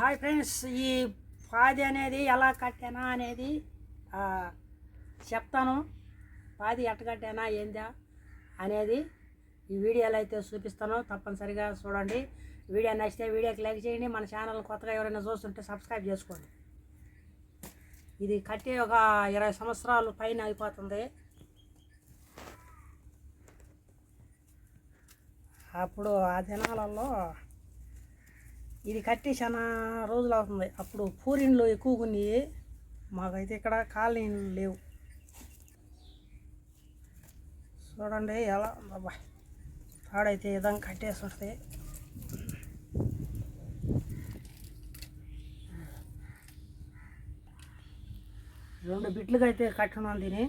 Hi friends ఈ పాది అనేది ఎలా కట్టానా అనేది చెప్తాను. పాది ఎట్ట కట్టానా ఏందా అనేది ఈ వీడియోలో అయితే చూపిస్తాను. తప్పనిసరిగా చూడండి. వీడియో నచ్చితే వీడియోకి లైక్ చేయండి. మన ఛానల్ కొత్తగా ఎవరైనా చూస్తుంటే సబ్స్క్రైబ్ చేసుకోండి. ఇది కట్టి ఒక ఇరవై సంవత్సరాలు పైన అయిపోతుంది. అప్పుడు ఆ దినాలలో ఇది కట్టి చాలా రోజులు అవుతుంది. అప్పుడు పూరిన్లు ఎక్కువ ఉన్నాయి మాకైతే ఇక్కడ కాలనీలు లేవు. చూడండి ఎలా అబ్బా. తాడైతే ఈ విధంగా కట్టేసి ఉంటుంది రెండు బిట్లుగా అయితే కట్టున్నాం తిని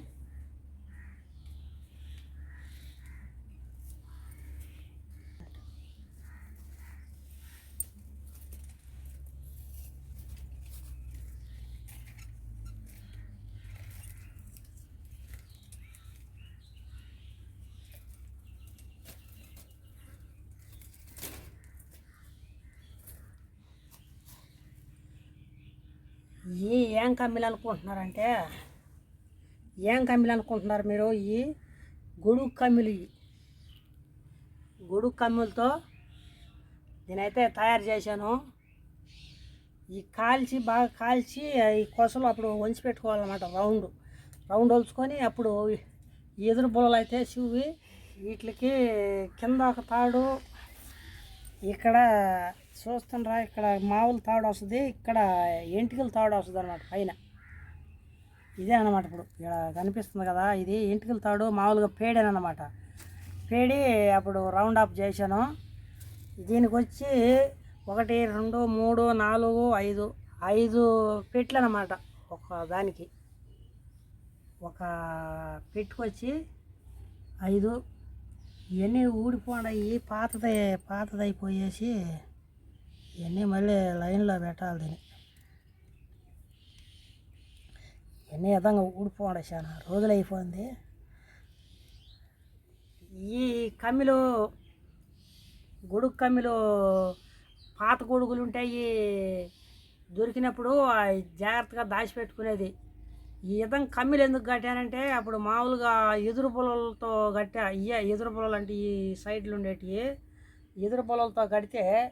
ఈ ఏం కమ్మిలు అనుకుంటున్నారంటే? ఏం కమ్మిలు అనుకుంటున్నారు మీరు? ఈ గొడుగు కమ్మిలు గొడుగు కమ్మిలతో నేనైతే తయారు చేశాను. ఈ కాల్చి బాగా కాల్చి ఈ కొసలు అప్పుడు వంచి పెట్టుకోవాలన్నమాట రౌండ్. రౌండ్ వలుచుకొని అప్పుడు ఎదురు బుల్లలు అయితే చూవి వీటికి కింద ఒక తాడు ఇక్కడ చూస్తుండ్రా ఇక్కడ మామూలు తాడు వస్తుంది ఇక్కడ ఎంటికలు తాడు వస్తుంది అనమాట పైన. ఇదే అనమాట ఇప్పుడు. ఇక్కడ కనిపిస్తుంది కదా ఇది ఎంటికల తాడు మామూలుగా పేడేనమాట పేడి అప్పుడు రౌండ్ అప్ చేశాను. దీనికి వచ్చి ఒకటి రెండు మూడు నాలుగు ఐదు ఐదు పెట్లు అనమాట ఒక దానికి. ఒక పెట్టుకొచ్చి ఐదు ఇవన్నీ ఊడిపోయి పాతదై పాతదైపోయేసి ఇవన్నీ మళ్ళీ లైన్లో పెట్టాలి దీన్ని. ఇవన్నీ విధంగా ఊడిపోండి చాలా రోజులు అయిపోయింది ఈ కమ్మిలు గొడుగు కమ్మిలు పాత గొడుగులు ఉంటాయి దొరికినప్పుడు జాగ్రత్తగా దాచిపెట్టుకునేది. ఈ విధంగా కమ్మిలు ఎందుకు కట్టానంటే అప్పుడు మామూలుగా ఎదురు పొలలతో కట్టా ఇయ్య ఎదురు పొలలు అంటే ఈ సైడ్లు ఉండేటివి ఎదురు పొలలతో కడితే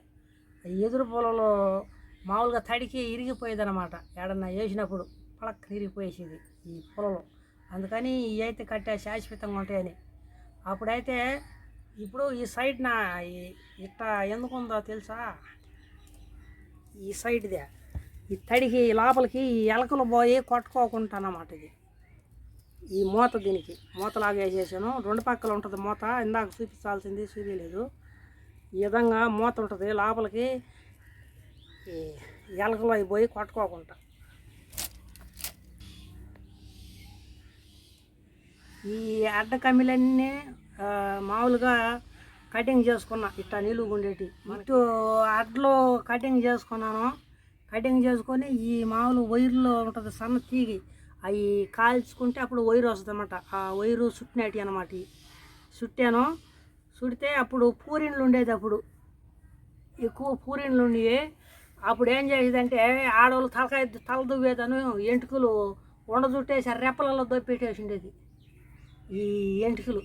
ఎదురు పొలాలు మామూలుగా తడికి ఇరిగిపోయేది అనమాట ఏడన్నా వేసినప్పుడు పలక్ ఇరిగిపోయేసేది ఈ పొలలు. అందుకని ఇవి అయితే కట్టా శాశ్వతంగా ఉంటాయని. అప్పుడైతే ఇప్పుడు ఈ సైడ్ ఈ- ఇట్ట ఎందుకు ఉందో తెలుసా? ఈ సైడ్దే. ఈ తడికి ఈ లోపలికి ఈ ఎలకలు పోయి కొట్టుకోకుండా అన్నమాట ఇది. ఈ మూత దీనికి మూతలాగా వేసేసాను రెండు పక్కల ఉంటుంది మూత. ఇందాక చూపించాల్సింది చూపించలేదు. ఈ విధంగా మూత ఉంటుంది లోపలికి. ఈ ఎలకలు అవి పోయి కొట్టుకోకుండా. ఈ అడ్డ కమ్మిలన్నీ మామూలుగా కటింగ్ చేసుకున్నా. ఇట్లా నిలువు ఉండేటి ఇటు అడ్లు కటింగ్ చేసుకున్నాను. కటింగ్ చేసుకొని ఈ మామూలు వైర్లో ఉంటుంది సన్న తీగి అవి కాల్చుకుంటే అప్పుడు వైర్ వస్తుంది అనమాట ఆ వైరు చుట్టినట్టు అనమాట చుట్టాను చుడితే అప్పుడు పూరిన్లు ఉండేది అప్పుడు. ఎక్కువ పూరిన్లు ఉండేవి. అప్పుడు ఏం చేసేదంటే ఆడవాళ్ళు తలకాయ తల దువ్వేదను ఎంటుకలు ఉండదుట్టేసి రెప్పలలో దొప్పెట్టేసి ఉండేది. ఈ ఎంటుకలు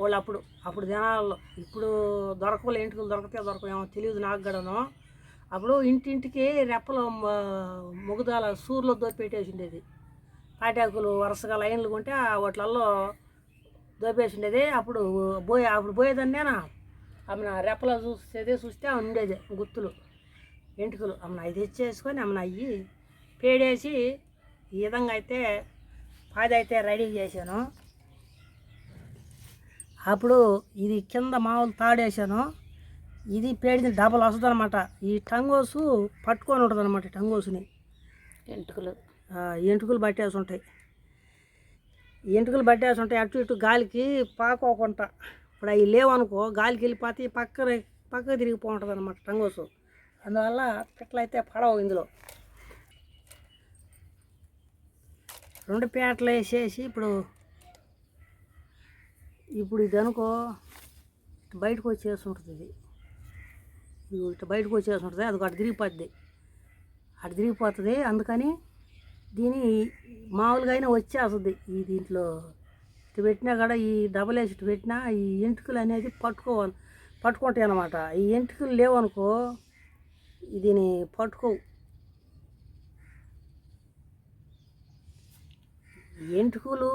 వాళ్ళు అప్పుడు అప్పుడు జనాల్లో. ఇప్పుడు దొరకలు ఎంటుకలు దొరకతే ఏమో తెలియదు నాకు కూడాను. అప్పుడు ఇంటింటికి రెప్పలు మొగుదాల సూర్లో దోపేటేసి ఉండేది పాటాకులు వరుసగా లైన్లు కొంటే ఆ వాటిలలో దోపేసి ఉండేది అప్పుడు పోయే అప్పుడు పోయేదాన్నేనా ఆమె రెప్పలో చూసేది చూస్తే ఉండేది గుర్తులు వెంట్రుకలు ఆమె అవి తెచ్చేసుకొని ఆమె అయ్యి పేడేసి ఈ విధంగా అయితే పాది అయితే రెడీ చేశాను. అప్పుడు ఇది కింద మామూలు తాడేసాను ఇది పేడిది డబల్ వస్తుంది అనమాట ఈ టంగోసు పట్టుకొని ఉంటుంది అనమాట టంగోసుని. ఎంటుకలు. ఎంటుకలు పట్టేసి ఉంటాయి ఎంటుకలు పట్టేసి ఉంటాయి అటు ఇటు గాలికి పాకోకుండా. ఇప్పుడు అవి లేవనుకో గాలికి వెళ్ళిపోతే పక్క తిరిగిపో ఉంటుంది అనమాట టంగోసు. అందువల్ల పిట్టలు అయితే పడవు ఇందులో. రెండు పేటలు వేసేసి ఇప్పుడు ఇప్పుడు ఇది అనుకో బయటకు వచ్చేసి ఉంటుంది ఇది. ఇట్లా బయటకు వచ్చేసి ఉంటుంది అది ఒకటి తిరిగిపోద్ది. అటు తిరిగిపోతుంది అందుకని దీని మామూలుగా అయినా వచ్చేస్తుంది. ఈ దీంట్లో ఇటు పెట్టినా కూడా ఈ డబల్ వేసి ఇటు పెట్టినా ఈ ఎంటుకలు అనేది పట్టుకోవాలి పట్టుకుంటాయి అన్నమాట. ఈ ఎంటుకలు లేవనుకో దీని పట్టుకోవు. ఎంటుకలు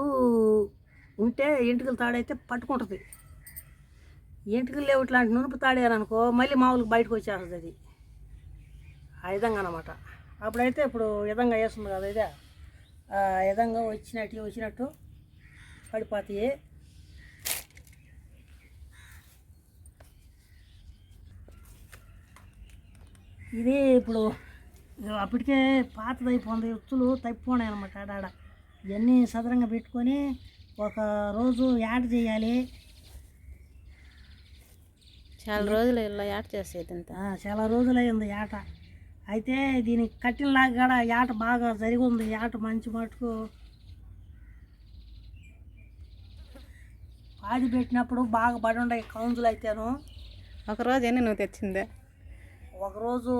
ఉంటే ఎంటుకలు తాడైతే పట్టుకుంటుంది. ఇంటికి లేవు ఇట్లాంటి నునుపు తాడారనుకో మళ్ళీ మామూలుగా బయటకు వచ్చేస్తుంది అది. ఆ విధంగా అనమాట అప్పుడైతే ఇప్పుడు విధంగా వేస్తుంది కదా ఇదే. ఆ విధంగా వచ్చినట్టు వచ్చినట్టు పడిపోతాయి. ఇది ఇప్పుడు అప్పటికే పాతదైపోయింది ఉత్తులు తప్పిపోయినాయి అనమాట ఆడాడ ఇవన్నీ సదరంగా పెట్టుకొని ఒక రోజు యాడ్ చేయాలి. చాలా రోజులు ఇలా యాడ్ చేసేది చాలా రోజులైంది ఆట అయితే దీనికి కట్టినలాగా కూడా ఆట బాగా జరిగి ఉంది. ఆట మంచి మటుకు పాది పెట్టినప్పుడు బాగా పడి ఉండే కౌన్సిల్ అయితేను. ఒక రోజు ఎన్ని నువ్వు తెచ్చిందే? ఒకరోజు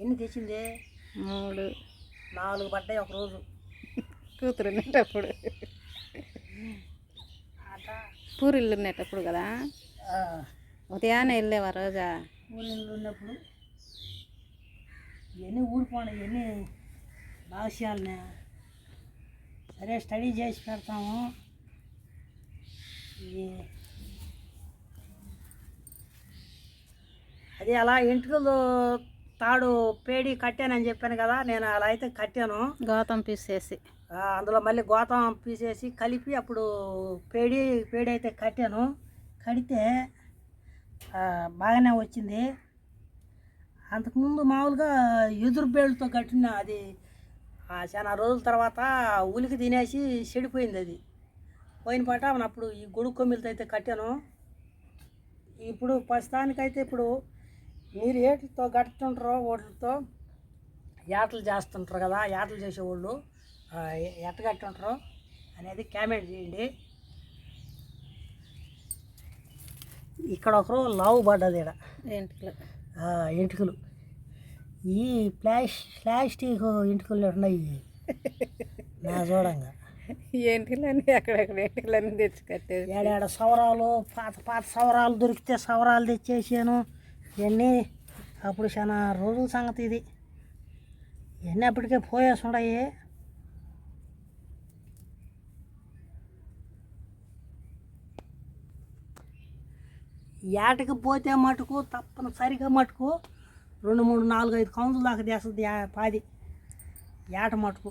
ఎన్ని తెచ్చింది? మూడు. నాలుగు పడ్డాయి ఒకరోజు కూతురు ఉండేటప్పుడు పూరిల్లు ఉండేటప్పుడు కదా? ఉదయాన్నే వెళ్ళేవా రోజా? ఊళ్ళో ఉన్నప్పుడు ఇవన్నీ ఊడిపోండి ఇవన్నీ భాష్యాలనే సరే స్టడీ చేసి పెడతాము. అది అలా ఎంటుకలు తాడు పేడి కట్టానని చెప్పాను కదా నేను అలా అయితే కట్టాను. గౌతమ్ పీసేసి. అందులో మళ్ళీ గోతం పీసేసి కలిపి అప్పుడు పేడి పేడి అయితే కట్టాను. కడితే బాగానే వచ్చింది. అంతకుముందు మామూలుగా ఎదురు బేళ్ళతో కట్టిన అది చాలా రోజుల తర్వాత ఉలికి తినేసి చెడిపోయింది అది. పోయిన పాట అప్పుడు ఈ గొడుగు కొమ్మిలతో అయితే కట్టాను. ఇప్పుడు ప్రస్తుతానికైతే ఇప్పుడు మీరు ఏట్లతో కట్టుతుంటారో వాటితో యాటలు చేస్తుంటారు కదా యాటలు చేసేవాళ్ళు ఎట్ట కట్టుంటారో అనేది కామెంట్ చేయండి. ఇక్కడ ఒకరు లావు పడ్డది ఇక్కడ ఎంటుకలు. ఈ ప్లాస్ ప్లాస్టిక్ ఎంటుకలు ఉన్నాయి నా చూడంగా. ఏంటిలన్నీ అక్కడక్కడ ఏంటిలన్నీ తెచ్చి కట్టేది. ఏడాడ సవరాలు పాత పాత సవరాలు దొరికితే సవరాలు తెచ్చేసాను. ఇవన్నీ అప్పుడు చాలా రోజుల సంగతి ఇది. ఇవన్నీ అప్పటికే పోయేసి ఉన్నాయి ఏటకి పోతే మటుకు తప్పనిసరిగా మటుకు రెండు మూడు నాలుగు ఐదు కౌంతులు దాకా చేస్తుంది పాది. ఏట మటుకు.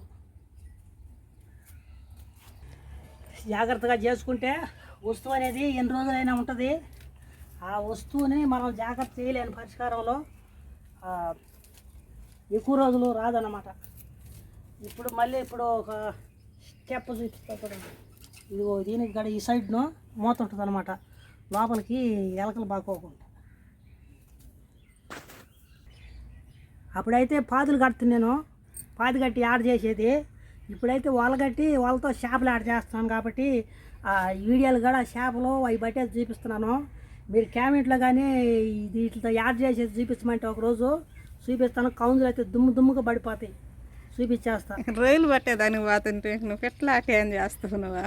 జాగ్రత్తగా చేసుకుంటే వస్తువు అనేది ఎన్ని రోజులైనా ఉంటుంది. ఆ వస్తువుని మనం జాగ్రత్త చేయలేని పరిష్కారంలో ఎక్కువ రోజులు రాదన్నమాట. ఇప్పుడు మళ్ళీ ఇప్పుడు ఒక స్టెప్ చూపిస్తా చూడండి. ఇదిగో దీనికి గడ ఈ సైడ్ను మూత ఉంటుంది అనమాట లోపలికి ఎలకలు బాకోకుండా అప్పుడైతే పాదులు కడుతున్నాను పాది కట్టి ఆడ చేసేది. ఇప్పుడైతే వాళ్ళ కట్టి వాళ్ళతో చేపలు ఆడ చేస్తున్నాను కాబట్టి ఆ వీడియోలు కూడా చేపలు అవి బట్టేది చూపిస్తున్నాను. మీరు క్యామెంట్లో కానీ వీటితో యాడ్ చేసేది చూపించమంటే ఒకరోజు చూపిస్తాను. కౌంజులు అయితే దుమ్ము దుమ్ముగా పడిపోతాయి. చూపించేస్తా. రైలు పట్టేదానికి పోతుంటే నువ్వు ఎట్లా ఏం చేస్తున్నావా?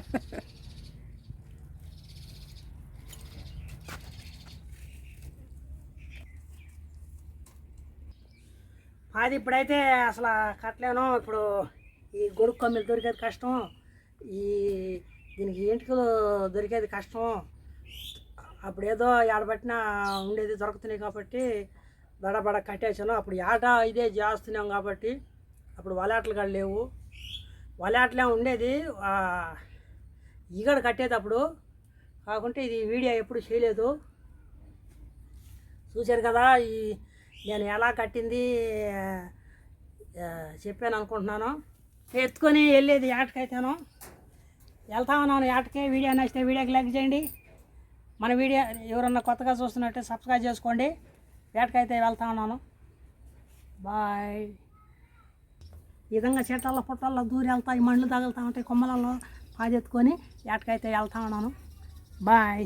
అది ఇప్పుడైతే అసలు కట్టలేను. ఇప్పుడు ఈ గొడుగు కొమ్మిలు దొరికేది కష్టం. ఈ దీనికి ఎంటుకలు దొరికేది కష్టం. అప్పుడు ఏదో ఆడబట్టినా ఉండేది దొరుకుతున్నాయి కాబట్టి బడబడ కట్టేసాను అప్పుడు ఆట ఇదే చేస్తున్నాం కాబట్టి అప్పుడు వలాట్లు కూడా లేవు. వలాట్లే ఉండేది. ఈగడ కట్టేది అప్పుడు కాకుంటే ఇది వీడియో ఎప్పుడు చేయలేదు. చూశారు కదా ఈ నేను ఎలా కట్టింది చెప్పాను అనుకుంటున్నాను. ఎత్తుకొని వెళ్ళేది ఏటకైతేను వెళ్తా ఉన్నాను ఆటకి వీడియో నచ్చితే వీడియోకి లైక్ చేయండి. మన వీడియో ఎవరన్నా కొత్తగా చూస్తున్నట్టే సబ్స్క్రైబ్ చేసుకోండి. ఏటకైతే వెళ్తా ఉన్నాను. బాయ్. ఈ విధంగా చెట్ల పుట్టల్లో దూరి వెళ్తాయి ఈ మండ్లు తగులుతూ ఉంటాయి కొమ్మలలో పాదెత్తుకొని ఏటకైతే వెళ్తా ఉన్నాను. బాయ్.